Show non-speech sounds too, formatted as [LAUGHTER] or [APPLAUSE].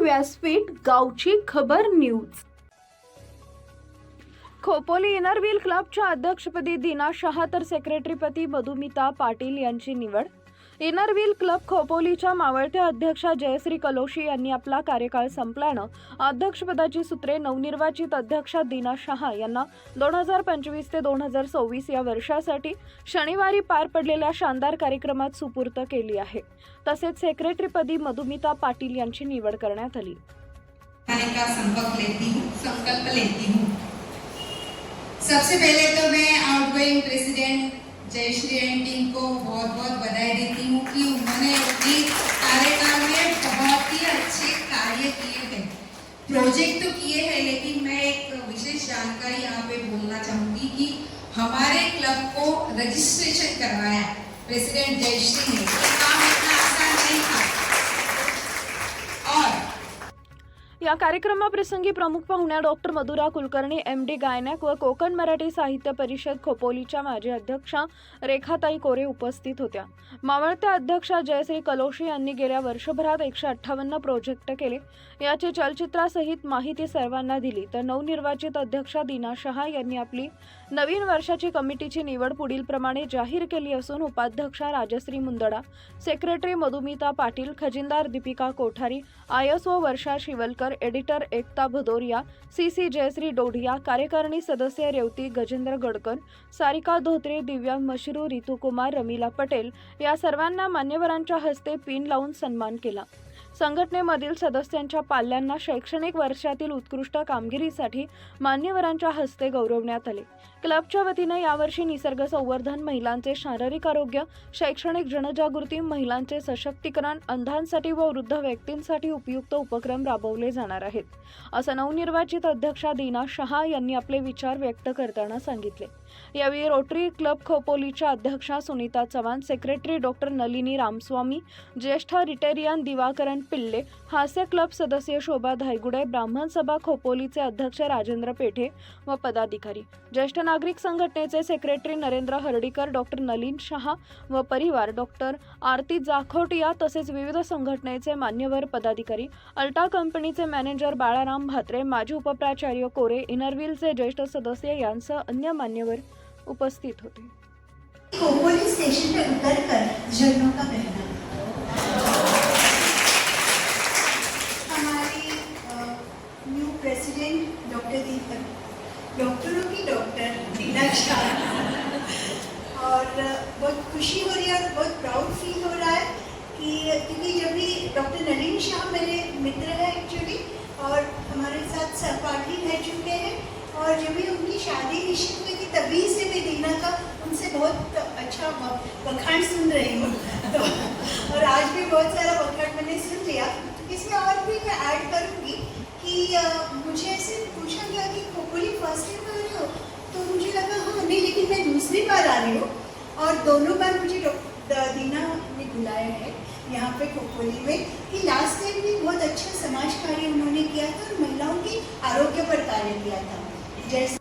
व्यासपीठ गावची खबर न्यूज. खोपोली इनरव्हील क्लबच्या अध्यक्षपदी दिना शहा तर सेक्रेटरीपदी मधुमिता पाटील यांची निवड. इनरव्हील क्लब खोपोलीच्या मावळत्या अध्यक्षा जयश्री कलोशी यांनी आपला कार्यकाळ संपल्यानं अध्यक्षपदाची सूत्रे नवनिर्वाचित अध्यक्षा दीना शहा यांना दोन हजार पंचवीस ते दोन हजार सव्वीस या वर्षासाठी शनिवारी पार पडलेल्या शानदार कार्यक्रमात सुपूर्त केली आहे. तसेच सेक्रेटरीपदी मधुमिता पाटील यांची निवड करण्यात आली. का संकल्प लेती हूँ संकल्प लेती हूँ. सबसे पहले तो मैं outgoing president Jayshree and team को बहुत बहुत बधाई देती हूँ कि उन्होंने अपने कार्यकाल में बहुत ही अच्छे कार्य किए हैं। प्रोजेक्ट तो किए हैं, लेकिन मैं एक विशेष जानकारी यहाँ पे बोलना चाहूँगी कि हमारे क्लब को रजिस्ट्रेशन करवाया प्रेसिडेंट जयश्री ने। काम इतना आसान नहीं था। या कार्यक्रमाप्रसंगी प्रमुख पाहुण्या doctor Madhura Kulkarni M D gynaec व कोकण मराठी साहित्य परिषद खोपोलीच्या माजी अध्यक्षा रेखाताई कोरे उपस्थित होत्या. मावळत्या अध्यक्षा जयश्री कलोशी यांनी गेल्या वर्षभरात एकशे अठ्ठावन्न प्रोजेक्ट केले. याची चलचित्रासहित माहिती सर्वांना दिली. तर नवनिर्वाचित अध्यक्षा दीना शहा यांनी आपली नवीन वर्षाची कमिटीची निवड पुढीलप्रमाणे जाहीर केली असून उपाध्यक्षा Rajshri Mundada secretary Madhumita Patil खजिनदार Deepika Kothari ISO Varsha Shivalkar editor Ekta Bhadoria C C Jayshree Dodhia कार्यकारिणी सदस्य रेवती गजेंद्र गडकर सारिका धोत्रे दिव्या मशरू रितुकुमार रमीला पटेल या सर्वांना मान्यवरांच्या हस्ते पिन लावून सन्मान केला. संघटनेमधील सदस्यांच्या पाल्यांना शैक्षणिक वर्षातील उत्कृष्ट कामगिरीसाठी मान्यवरांच्या हस्ते गौरवण्यात आले. क्लबच्या वतीनं यावर्षी निसर्ग संवर्धन महिलांचे शारीरिक आरोग्य शैक्षणिक जनजागृती महिलांचे सशक्तीकरण अंधांसाठी व वृद्ध व्यक्तींसाठी उपयुक्त उपक्रम राबवले जाणार आहेत. असं नवनिर्वाचित अध्यक्षा दीना शहा यांनी आपले विचार व्यक्त करताना सांगितले. यावेळी रोटरी क्लब खोपोलीच्या अध्यक्षा सुनीता चव्हाण सेक्रेटरी डॉक्टर नलिनी रामस्वामी ज्येष्ठ रिटेरियन दिवाकरण पिल्ले हास्य क्लब सदस्य शोभा धायगुडे ब्राह्मण सभा खोपोलीचे अध्यक्ष राजेंद्र पेठे व पदाधिकारी. ज्येष्ठ नागरिक संघटनेचे सेक्रेटरी नरेंद्र हर्डीकर डॉक्टर नलीन शहा व परिवार डॉक्टर आरती जाखोटिया तसेच विविध संघटनेचे मान्यवर पदाधिकारी. अल्टा कंपनीचे मॅनेजर बाळाराम भात्रे माजी उपप्राचार्य कोरे इनरव्हीलचे ज्येष्ठ सदस्य यांसह अन्य मान्यवर उपस्थित होते. खोपोली स्टेशन पे उतर कर झरनों का बहना प्रेसिडेंट डॉक्टर दीपक, डॉक्टरों की डॉक्टर दीना शाह और बहुत खुशी हो रही है और बहुत प्राउड फील हो रहा है कि क्योंकि जब भी डॉक्टर नलिन शाह मेरे मित्र हैं एक्चुअली और हमारे साथ सहपाठी रह चुके हैं, और जब भी उनकी शादी निश्चित हुई थी, तभी से मैं दीना का उनसे बहुत अच्छा वखाण सुन रही हूँ। [LAUGHS] तो और आज भी बहुत सारा वखाण मैंने सुन लिया इसमें और भी मैं ऐड करूँगी मुझे ऐसे पूछा गया कि खोपोली फ़र्स्ट टाइम आ रहे हो? तो मुझे लगा हाँ नहीं, लेकिन मैं दूसरी बार आ रही हूँ। और दोनों बार मुझे दीना ने बुलाया है यहाँ पे खोपोली में कि लास्ट टाइम भी बहुत अच्छा समाज कार्य उन्होंने किया था और महिलाओं के आरोग्य पर कार्य किया था। जैसे